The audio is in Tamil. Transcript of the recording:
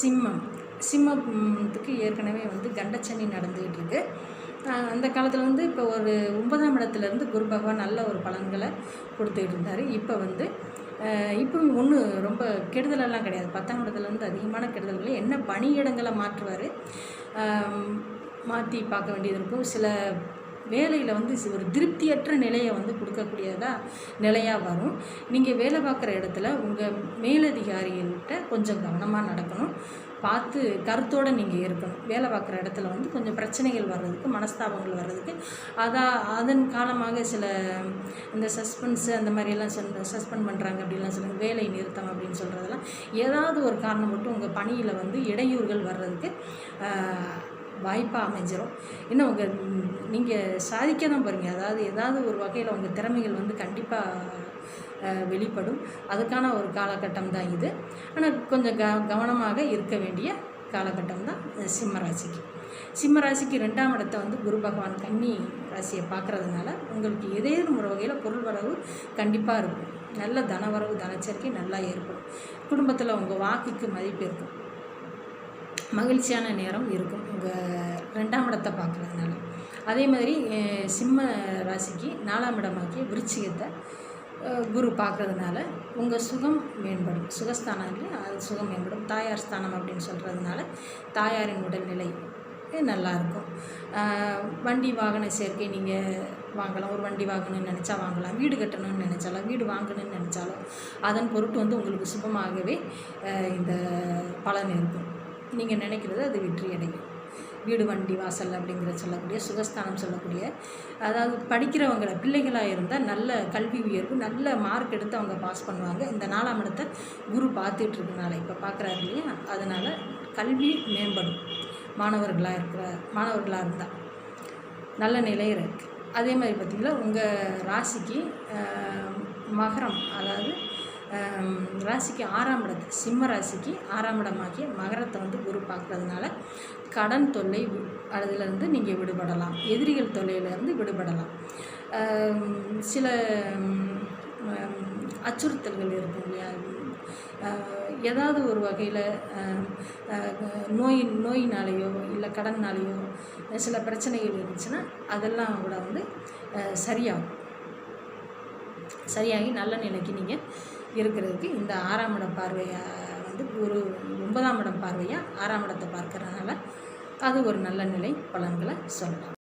சிம்மம். சிம்மத்துக்கு ஏற்கனவே வந்து கண்டச்சனி நடந்துக்கிட்டு இருக்கு அந்த காலத்தில் வந்து இப்போ ஒரு ஒன்பதாம் இடத்துலேருந்து குரு பகவான் நல்ல ஒரு பலன்களை கொடுத்துக்கிட்டு இருந்தார். இப்போ வந்து இப்போ ஒன்று ரொம்ப கெடுதலெல்லாம் கிடையாது. பத்தாம் இடத்துலேருந்து அதிகமான கெடுதல்கள் என்ன பணியிடங்களை மாற்றுவார் மாற்றி பார்க்க வேண்டியது இருக்கும். சில வேலையில் வந்து ஒரு திருப்தியற்ற நிலையை வந்து கொடுக்கக்கூடியதாக நிலையாக வரும். நீங்கள் வேலை பார்க்குற இடத்துல உங்கள் மேலதிகாரிகள்கிட்ட கொஞ்சம் கவனமாக நடக்கணும். பார்த்து கருத்தோடு நீங்கள் இருக்கணும். வேலை பார்க்குற இடத்துல வந்து கொஞ்சம் பிரச்சனைகள் வர்றதுக்கு மனஸ்தாபங்கள் வர்றதுக்கு. அதான் அதன் காலமாக சில இந்த சஸ்பென்ஸு அந்த மாதிரியெல்லாம் சொல் சஸ்பெண்ட் பண்ணுறாங்க அப்படின்லாம் சொல்லுங்கள் வேலை நிறுத்தம் அப்படின்னு சொல்கிறதெல்லாம் ஏதாவது ஒரு காரணம் மட்டும் உங்கள் பணியில் வந்து இடையூறுகள் வர்றதுக்கு வாய்ப்பாக அமைஞ்சிடும் இன்னும் உங்கள் நீங்கள் சாதிக்க தான் பாருங்கள் அதாவது ஏதாவது ஒரு வகையில் உங்கள் திறமைகள் வந்து கண்டிப்பாக வெளிப்படும். அதுக்கான ஒரு காலகட்டம் தான் இது. ஆனால் கொஞ்சம் க கவனமாக இருக்க வேண்டிய காலகட்டம் தான் சிம்மராசிக்கு சிம்மராசிக்கு ரெண்டாம் இடத்தை வந்து குரு பகவான் கன்னி ராசியை பார்க்குறதுனால உங்களுக்கு ஏதேனும் ஒரு வகையில் பொருள் வரவு கண்டிப்பாக இருக்கும். நல்ல தனவரவு தனச்சரிக்கை நல்லா ஏற்படும். குடும்பத்தில் உங்கள் வாக்குக்கு மதிப்பு இருக்கும். மகிழ்ச்சியான நேரம் இருக்கும் உங்கள் ரெண்டாம் இடத்தை பார்க்குறதுனால. அதே மாதிரி சிம்ம ராசிக்கு நாலாம் இடமாக்கிய விருச்சிகத்தை குரு பார்க்குறதுனால உங்கள் சுகம் மேம்படும். சுகஸ்தானம் இல்லையா அது சுகம் மேம்படும். தாயார் ஸ்தானம் அப்படின்னு சொல்கிறதுனால தாயாரின் உடல்நிலை நல்லா இருக்கும். வண்டி வாகன சேர்க்கை நீங்கள் வாங்கலாம். ஒரு வண்டி வாங்கணும்னு நினச்சா வாங்கலாம். வீடு கட்டணும்னு நினச்சாலும் வீடு வாங்கணும்னு நினச்சாலும் அதன் பொருட்டு வந்து உங்களுக்கு சுபமாகவே இந்த பலன் இருக்கும். நீங்கள் நினைக்கிறது அது வெற்றி அடையும். வீடு வண்டி வாசல் அப்படிங்கிற சொல்லக்கூடிய சுகஸ்தானம் சொல்லக்கூடிய அதாவது படிக்கிறவங்கள பிள்ளைகளாக இருந்தால் நல்ல கல்வி உயர்வு நல்ல மார்க் எடுத்து அவங்க பாஸ் பண்ணுவாங்க. இந்த நாலாம் இடத்தை குரு பார்த்துட்டு இருக்கனால இப்போ பார்க்குறாரு இல்லையா? அதனால் கல்வி மேம்படும். மாணவர்களாக இருக்கிற மாணவர்களாக இருந்தால் நல்ல நிலையில் இருக்குது அதே மாதிரி பார்த்திங்கன்னா உங்கள் ராசிக்கு மகரம் அதாவது ராசிக்கு ஆறாம் இடத்து சிம்ம ராசிக்கு ஆறாம் இடமாகிய மகரத்தை வந்து குரு பார்க்குறதுனால கடன் தொல்லை அதுலேருந்து நீங்கள் விடுபடலாம். எதிரிகள் தொல்லையிலேருந்து விடுபடலாம். சில அச்சுறுத்தல்கள் இருக்கும் இல்லையா? ஏதாவது ஒரு வகையில் நோய் நோயினாலேயோ இல்லை கடன்னாலேயோ சில பிரச்சனைகள் இருந்துச்சுன்னா அதெல்லாம் கூட வந்து சரியாகும். சரியாகி நல்ல நிலைக்கு நீங்கள் இருக்கிறதுக்கு இந்த ஆறாம் இடம் பார்வையாக வந்து ஒரு ஒன்பதாம் இடம் பார்வையாக ஆறாம் இடத்தை பார்க்கறதுனால அது ஒரு நல்ல நிலை பலன்களை சொல்லலாம்.